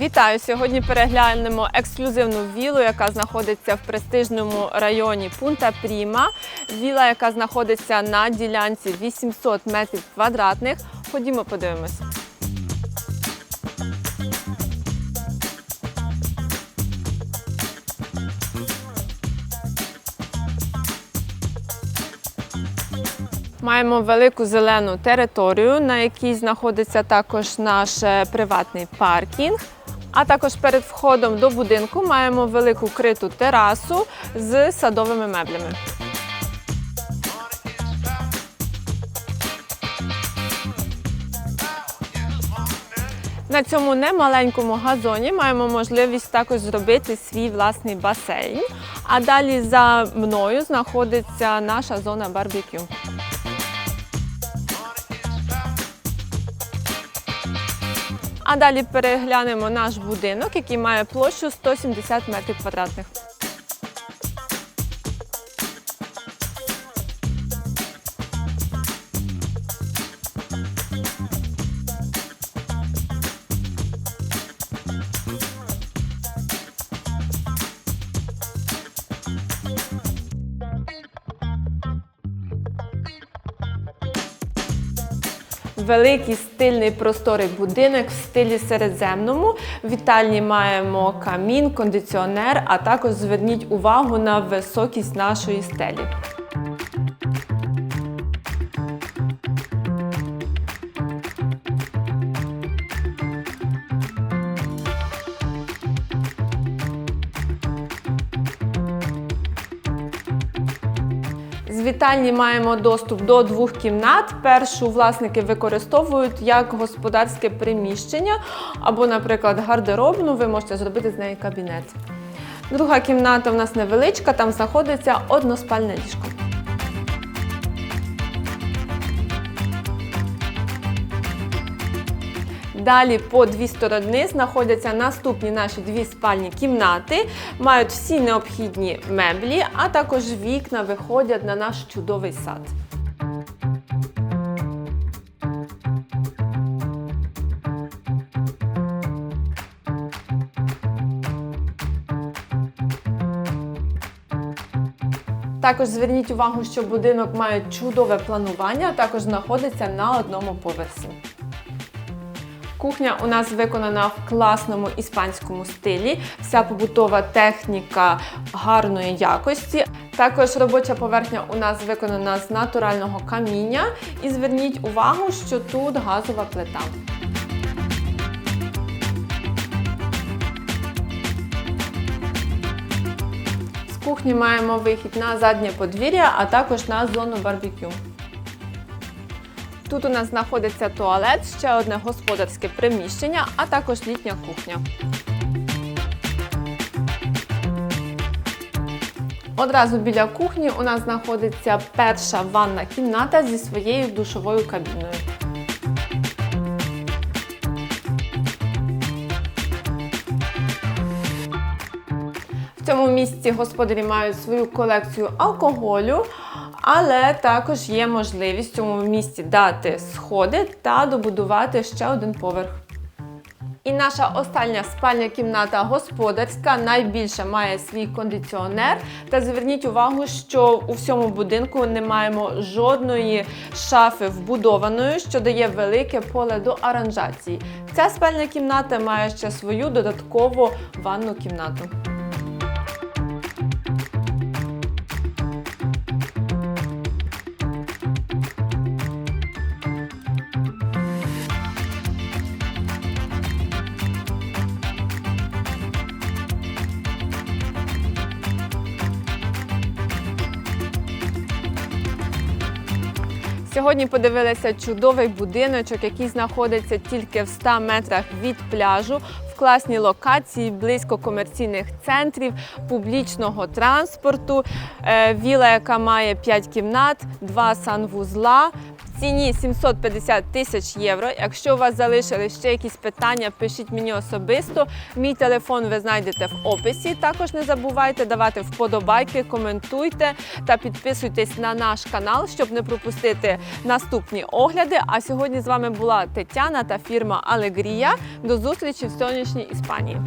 Вітаю! Сьогодні переглянемо ексклюзивну вілу, яка знаходиться в престижному районі Пунта Пріма. Віла, яка знаходиться на ділянці 800 метрів квадратних. Ходімо, подивимось. Маємо велику зелену територію, на якій знаходиться також наш е, приватний паркінг. А також перед входом до будинку маємо велику криту терасу з садовими меблями. На цьому немаленькому газоні маємо можливість також зробити свій власний басейн. А далі за мною знаходиться наша зона барбекю. А далі переглянемо наш будинок, який має площу 170 метрів квадратних. Великий стильний просторий будинок в стилі середземному. В вітальні маємо камін, кондиціонер, а також зверніть увагу на високість нашої стелі. Вітальні маємо доступ до двох кімнат. Першу власники використовують як господарське приміщення або, наприклад, гардеробну. Ви можете зробити з неї кабінет. Друга кімната в нас невеличка, там знаходиться односпальне ліжко. Далі по дві сторони знаходяться наступні наші дві спальні кімнати, мають всі необхідні меблі, а також вікна виходять на наш чудовий сад. Також зверніть увагу, що будинок має чудове планування, а також знаходиться на одному поверсі. Кухня у нас виконана в класному іспанському стилі. Вся побутова техніка гарної якості. Також робоча поверхня у нас виконана з натурального каміння. І зверніть увагу, що тут газова плита. З кухні маємо вихід на заднє подвір'я, а також на зону барбекю. Тут у нас знаходиться туалет, ще одне господарське приміщення, а також літня кухня. Одразу біля кухні у нас знаходиться перша ванна кімната зі своєю душовою кабіною. В цьому місці господарі мають свою колекцію алкоголю, але також є можливість цьому місці дати сходи та добудувати ще один поверх. І наша остання спальня кімната господарська найбільше має свій кондиціонер. Та зверніть увагу, що у всьому будинку не маємо жодної шафи вбудованої, що дає велике поле до аранжації. Ця спальня кімната має ще свою додаткову ванну кімнату. Сьогодні подивилися чудовий будиночок, який знаходиться тільки в 100 метрах від пляжу, в класній локації, близько комерційних центрів, публічного транспорту. Е, Віла, яка має 5 кімнат, 2 санвузла. Ціні 750 тисяч євро. Якщо у вас залишились ще якісь питання, пишіть мені особисто. Мій телефон ви знайдете в описі. Також не забувайте давати вподобайки, коментуйте та підписуйтесь на наш канал, щоб не пропустити наступні огляди. А сьогодні з вами була Тетяна та фірма Алегрія. До зустрічі в сонячній Іспанії.